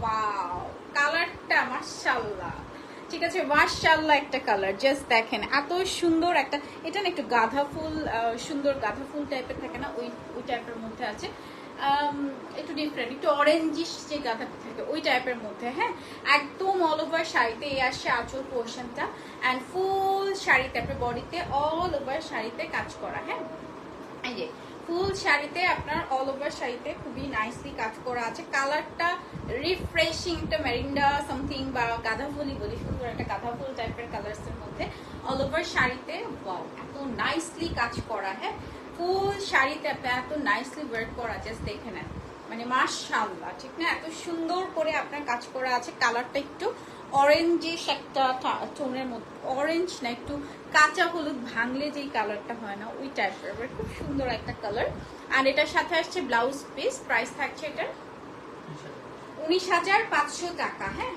Wow কালারটা মাশাআল্লাহ। ঠিক আছে, মাশাআল্লাহ একটা কালার জাস্ট দেখেন, এত সুন্দর একটা, এটা না একটু গাঁদা ফুল সুন্দর গাঁদা ফুল টাইপের থাকে না, ওই ওই টাইপের মধ্যে আছে। একটু ডিফারেন্ট একটু অরেঞ্জিশ যে গাঁদাটা থাকে, ওই টাইপের মধ্যে হ্যাঁ? একদম অল ওভার শাড়িতে এই আসছে আঁচল পোর্শনটা অ্যান্ড ফুল শাড়িতে আপনার বডিতে অল ওভার শাড়িতে কাজ করা হ্যাঁ? এই যে ফুল শাড়িতে আপনার অল ওভার শাড়িতে খুবই নাইসলি কাজ করা আছে। কালারটা রিফ্রেশিং একটা মেরিন্ডা সামথিং বা গাঁদা ফুলই বলি সুন্দর একটা গাঁদা ফুল টাইপের কালার্স এর মধ্যে অল ওভার শাড়িতে ওয়াও এত নাইসলি কাজ করা হ্যাঁ? ফুল শাড়িতে আপনার এত নাইসলি ওয়ার্ক করা জাস্ট দেখে নেন। মানে মাশাল্লাহ ঠিক না? এত সুন্দর করে আপনার কাজ করা আছে। কালারটা একটু অরেঞ্জিশ একটা টোনের মধ্যে অরেঞ্জ না, একটু কাঁচা হলুদ ভাঙলে যেই কালারটা হয় না, ওই টাইপের খুব সুন্দর একটা কালার আর এটার সাথে আসছে ব্লাউজ পিস প্রাইস থাকছে এটার উনিশ হাজার পাঁচশো টাকা হ্যাঁ?